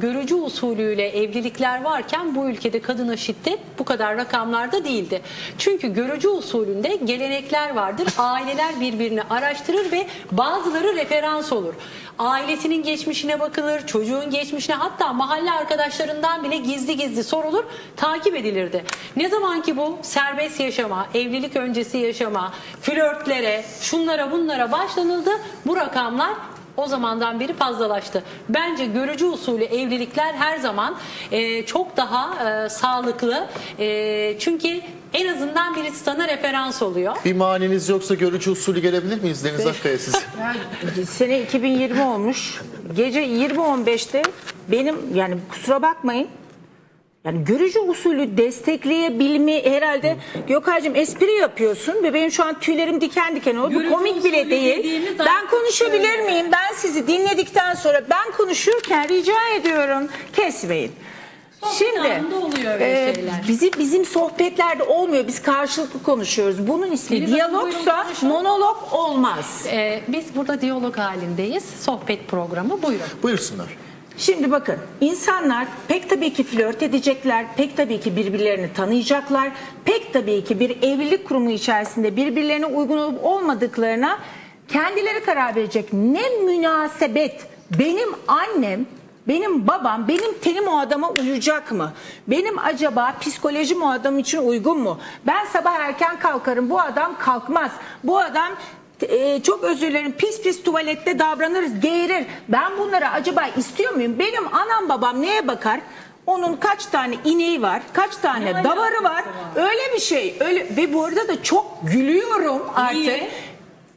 Görücü usulüyle evlilikler varken bu ülkede kadına şiddet bu kadar rakamlarda değildi. Çünkü görücü usulünde gelenekler vardır. Aileler birbirini araştırır ve bazıları referans olur. Ailesinin geçmişine bakılır, çocuğun geçmişine hatta mahalle arkadaşlarından bile gizli gizli sorulur, takip edilirdi. Ne zaman ki bu serbest yaşama, evlilik öncesi yaşama, flörtlere, şunlara bunlara başlanıldı bu rakamlar o zamandan beri fazlalaştı. Bence görücü usulü evlilikler her zaman e, çok daha e, sağlıklı. E, çünkü en azından birisi sana referans oluyor. Bir maniniz yoksa görücü usulü gelebilir miyiz Deniz Akkaya siz? Sene 2020 olmuş. Gece 20.15'te benim yani kusura bakmayın yani görücü usulü destekleyebilme herhalde Gökay'cığım espri yapıyorsun ve benim şu an tüylerim diken diken oldu. Görücü komik bile usulü değil. dediğimiz Ben artık konuşabilir şöyle. miyim? Ben sizi dinledikten sonra ben konuşurken rica ediyorum kesmeyin. Sohbet anında oluyor öyle şeyler. Bizim bizim sohbetlerde olmuyor. Biz karşılıklı konuşuyoruz. Bunun ismi Hanım, buyurun diyalogsa konuşun. monolog olmaz. E, biz burada diyalog halindeyiz. Sohbet programı buyurun. Buyursunlar. Şimdi bakın insanlar pek tabii ki flört edecekler, pek tabii ki birbirlerini tanıyacaklar, pek tabii ki bir evlilik kurumu içerisinde birbirlerine uygun olup olmadıklarına kendileri karar verecek. Ne münasebet benim annem benim babam, benim tenim o adama uyacak mı? Benim acaba psikolojim o adam için uygun mu? Ben sabah erken kalkarım, bu adam kalkmaz. Bu adam e, çok özür dilerim pis pis tuvalette davranırız, geğirir. Ben bunları acaba istiyor muyum? Benim anam babam neye bakar? Onun kaç tane ineği var, kaç tane Ne davarı var. Öyle bir şey. Öyle ve bu arada da çok gülüyorum artık. Niye?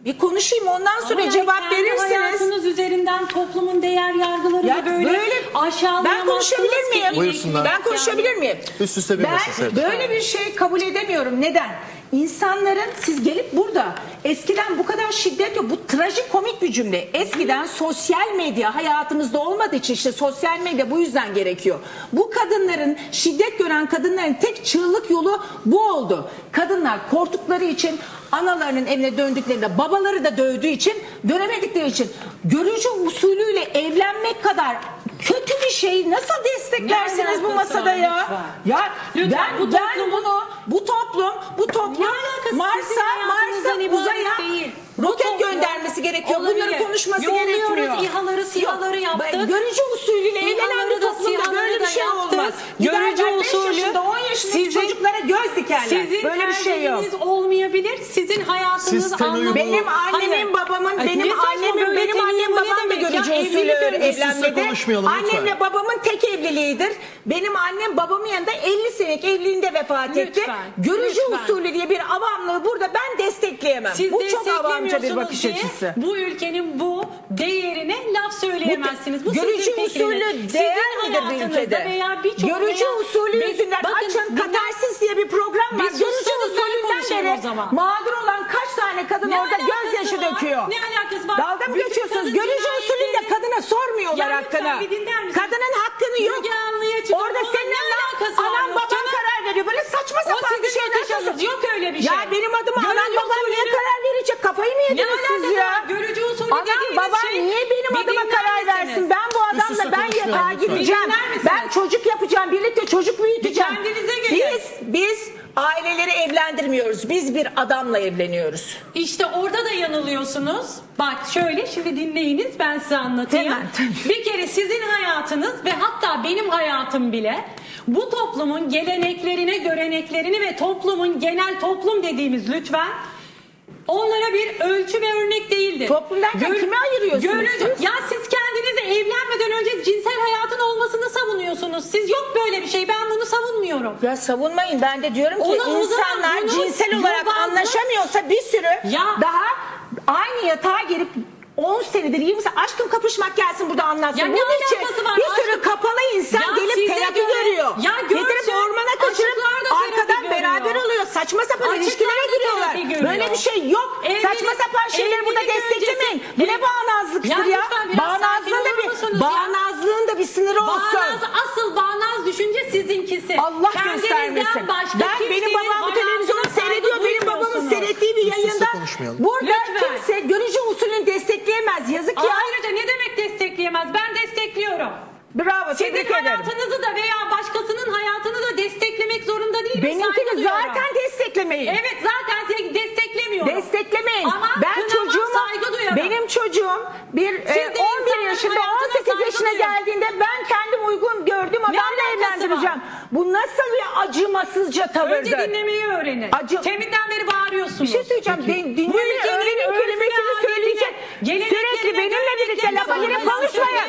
Bir konuşayım ondan sonra Ama yani cevap kendi verirsiniz. hayatınız üzerinden toplumun değer yargılarını Ya böyle, böyle aşağılayamazsınız ben konuşabilir miyim? Buyursunlar. Ben konuşabilir miyim? Üst üste bir ben evet. böyle bir şey kabul edemiyorum. Neden? İnsanların siz gelip burada eskiden bu kadar şiddet yok. Bu trajikomik bir cümle. Eskiden sosyal medya hayatımızda olmadığı için işte sosyal medya bu yüzden gerekiyor. Bu kadınların şiddet gören kadınların tek çığlık yolu bu oldu. Kadınlar korktukları için analarının evine döndüklerinde babaları da dövdüğü için dönemedikleri için görücü usulüyle evlenmek kadar kötü bir şey nasıl desteklersiniz bu masada ya? lütfen? Ya Lütfen, ben, bu ben toplumun- bunu bu toplum bu toplum Mars'a Mars'a uzaya değil. Roket toplum- göndermesi gerekiyor. Bunları Olabilir. konuşması Yolluyoruz, gerekmiyor. İHA'ları, SİHA'ları yaptık. Görücü usulüyle evlenen bir da, toplumda böyle bir şey yaptık. olmaz. Görücü Giderler yaşındaki sizin- çocuklara göz dikerler. Sizin böyle bir şey yok. olmayabilir. Sizin hayatınız uyumu- anlamı- Benim annemin Hayır. babamın Ay, benim ne saçma annemin böyle benim ten annem uyumu ne babam da demek ya? görücü Evlilik usulü evlenmedi. konuşmayalım lütfen. Annemle babamın tek evliliğidir. Benim annem babamın yanında 50 senelik evliliğinde vefat etti. Lütfen, Görücü lütfen. usulü diye bir avamlığı burada ben destekleyemem. Siz bu çok avamca bir bakış diye açısı. Bu ülkenin bu değerine laf söyleyemezsiniz. Bu, görücü sizin fikriniz. usulü Sizin değer midir bu hayatınızda ülkede? Veya birçok Görücü veya- usulü yüzünden bakın, açın katarsis diye bir program var. Konuşayım beri o zaman. mağdur olan kaç tane kadın Ne orada alakası gözyaşı var? döküyor. Ne alakası var? Dalga mı Bütün geçiyorsunuz? kadın Görücü usulünde kadına sormuyorlar Ya lütfen hakkını. bir dinler misiniz? Kadının hakkını yok. Müge Anlı'ya çıkan Orada onun senin ne anan, alakası var anan yok baban canım? karar veriyor. Böyle saçma O sapan bir sizin şeyler. bakış açınız. Yok öyle bir Ya şey. benim adıma Görücü anam babam niye karar verecek? Kafayı mı Ne yediniz siz alakası ya? var? Görücü usulü Anam dediğiniz babam şey- niye benim Bir adıma dinler karar misiniz? versin? Ben bu adamla ben konuşmayalım yatağa lütfen. gireceğim. dinler misiniz? Ben çocuk yapacağım. Birlikte çocuk büyüteceğim. kendinize. Biz, aileleri evlendirmiyoruz. Biz bir adamla evleniyoruz. İşte orada da yanılıyorsunuz. Bak şöyle şimdi dinleyiniz ben size anlatayım. Hemen. Bir kere sizin hayatınız ve hatta benim hayatım bile bu toplumun geleneklerine, göreneklerini ve toplumun genel toplum dediğimiz lütfen onlara bir ölçü ve örnek değildir. Toplum derken kime ayırıyorsunuz siz? Ya siz kendinize evlenmeden önce cinsel hayatın olmasını savunuyorsunuz. Siz yok böyle bir şey. Ben bunu savunmuyorum. Ya savunmayın. Ben de diyorum ki Onu- o zaman insanlar bunu cinsel olarak yobazlık- anlaşamıyorsa bir sürü Ya- daha aynı yatağa girip 10 senedir 20 senedir aşkım kapışmak gelsin burada anlatsın. Ya ne Bunun için alakası var? bir sürü Aşkım- kapalı insan Ya gelip size terapi göre- görüyor. Ya Getirip görsün, ormana kaçırıp aşıklar da terapi arkadan görüyor. beraber oluyor. Saçma sapan Aşıklar ilişkilere da giriyorlar. görüyor. Böyle bir şey yok. Evlilik- Saçma sapan şeyleri burada evlilik desteklemeyin. Bu ne Ev- bağnazlıktır Ya ya? lütfen biraz Bağnazlığın musunuz ya? bağnazlığın da bir sınırı olsun. Bağnaz, asıl bağnaz düşünce sizinkisi. Allah Kendinizden göstermesin. başka Ben benim kimsenin babam bu televizyonu hayatına seyrediyor. Benim babamın duymuyorsunuz. seyrettiği bir üste yayında. konuşmayalım. Burada Lütfen. kimse görücü usulünü destekleyemez. Yazık ya. Ayrıca ne demek destekleyemez? Ben destekliyorum. Bravo, Sizin tebrik ederim. hayatınızı da veya başkasının hayatını da desteklemek zorunda değilim. Benimkini saygı duyuyorum. zaten desteklemeyin. Evet zaten seni desteklemiyorum. Desteklemeyin. Ama ben kınama, çocuğuma saygı duyarım. benim çocuğum bir e, de 11 insanların yaşında hayatına 18 saygı yaşına duyun. geldiğinde ben kendim uygun gördüm Ne var? Bu nasıl bir acımasızca tavırdır? Önce dinlemeyi öğrenin. Acı- Teminden beri bağırıyorsunuz. Bir şey söyleyeceğim. Ben Bu dinlemeyi ülkenin öğrenin, adetine, söyleyecek. Sürekli benimle birlikte lafa girip konuşmayın.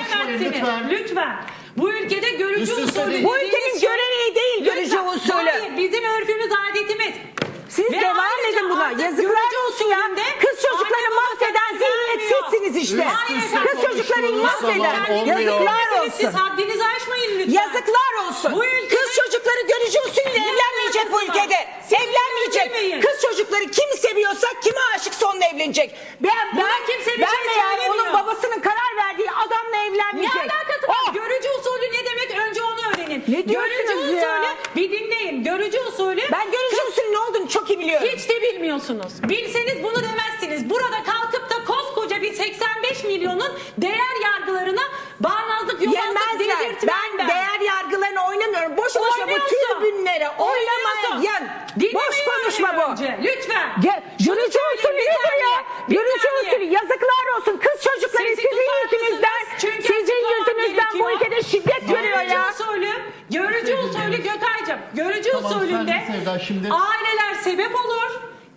Lütfen. Lütfen. Bu ülkede görücü usulü. Bu ülkenin şey- göreneği değil görücü usulü. Hayır bizim örfümüz adetimiz. Siz Ve devam edin buna. Yazıklar olsun ya. Kız zihniyetsizsiniz işte. Üste Kız çocukları konuştuğunuz zaman olmuyor. Yazıklar Siz olsun. haddinizi aşmayın lütfen. Yazıklar olsun. Bu ülkede- Kız çocukları görücü usulüyle evlenmeyecek bu ülkede. Siz evlenmeyecek. Kız çocukları kim seviyorsa kime aşıksa onunla evlenecek. Ben, Buna ben, kimse bir ben şey söylemiyor. onun babasının karar verdiği adamla Ne evlenmeyecek. alakası var? Oh! Görücü usulü ne demek? Önce onu öğrenin. Ne diyorsunuz görücü ya? usulü bir dinleyin. Görücü usulü Ben görücü usulü ne olduğunu çok iyi biliyorum. hiç de bilmiyorsunuz. Bilseniz bunu demezsiniz. 85 milyonun değer yargılarına bağnazlık yobazlık Yemezler. Ben, ben. değer yargılarına oynamıyorum. Boş boşa bu Oynuyorsun. tribünlere oynamayın. Oynuyorsun. Boş Dinlemeyi konuşma öğrenin bu. Önce. Lütfen. Ge- Şunu Görücü söyleyeyim, usulü bir nedir saniye, ya? bir Görücü saniye. usulü yazıklar olsun. Kız çocukları Sesi sizin yüzünüzden, mısınız? Çünkü sizin açıklamam yüzünüzden bu gerekiyor. ülkede şiddet görüyor Görücü ya. usulü, görücü usulü Gökay'cığım. Görücü Tamam, usulünde Sevda, şimdi- aileler sebep olur.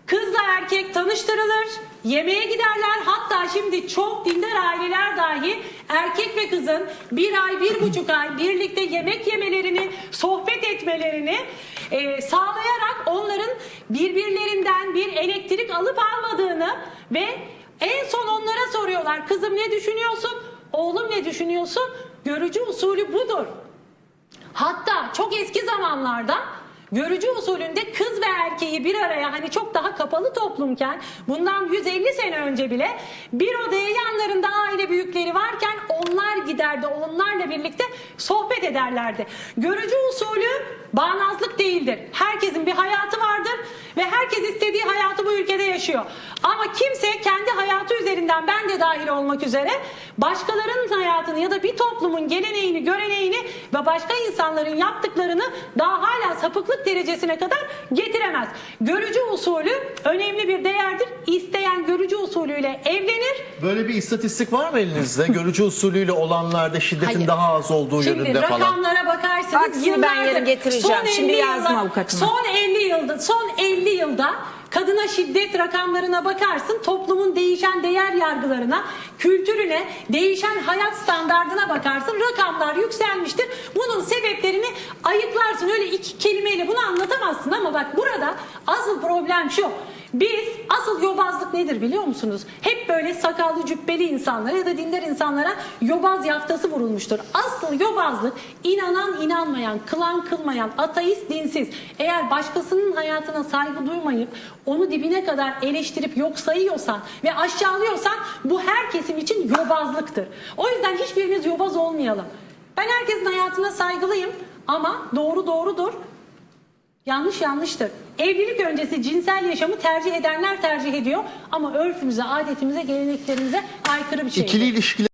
Kızla erkek tanıştırılır. Yemeğe giderler. Hatta şimdi çok dindar aileler dahi erkek ve kızın bir ay, bir buçuk ay birlikte yemek yemelerini, sohbet etmelerini e, sağlayarak onların birbirlerinden bir elektrik alıp almadığını ve en son onlara soruyorlar. Kızım ne düşünüyorsun? Oğlum ne düşünüyorsun? Görücü usulü budur. Hatta çok eski zamanlarda görücü usulünde kız ve erkeği bir araya hani çok daha kapalı toplumken bundan 150 sene önce bile bir odaya yanlarında aile büyükleri varken onlar giderdi onlarla birlikte sohbet ederlerdi. Görücü usulü bağnazlık değildir. Herkesin bir hayatı vardır ve herkes istediği hayatı bu ülkede yaşıyor. Ama kimse kendi hayatı üzerinden ben de dahil olmak üzere başkalarının hayatını ya da bir toplumun geleneğini, göreneğini ve başka insanların yaptıklarını daha hala sapıklık derecesine kadar getiremez. Görücü usulü önemli bir değerdir. İsteyen görücü usulüyle evlenir. Böyle bir istatistik var mı elinizde? Görücü usulüyle olanlarda şiddetin Hayır. daha az olduğu Şimdi yönünde falan. rakamlara bakarsanız Aksini ben yıllardır, yarın getireceğim. son Şimdi 50 yazma yılda- avukatıma. Son 50 yılda, son 50 yılda kadına şiddet rakamlarına bakarsın, toplumun değişen değer yargılarına, kültürüne, değişen hayat standardına bakarsın, rakamlar yükselmiştir. Bunun sebeplerini ayıklarsın. Öyle iki kelimeyle bunu anlatamazsın ama bak burada asıl problem şu. Biz asıl yobazlık nedir biliyor musunuz? Hep böyle sakallı cübbeli insanlara ya da dindar insanlara yobaz yaftası vurulmuştur. Asıl yobazlık inanan inanmayan, kılan kılmayan, ateist dinsiz. Eğer başkasının hayatına saygı duymayıp onu dibine kadar eleştirip yok sayıyorsan ve aşağılıyorsan bu her kesim için yobazlıktır. O yüzden hiçbirimiz yobaz olmayalım. Ben herkesin hayatına saygılıyım ama doğru doğrudur. Yanlış yanlıştır. Evlilik öncesi cinsel yaşamı tercih edenler tercih ediyor ama örfümüze, adetimize, geleneklerimize aykırı bir şey. İkili ilişkiler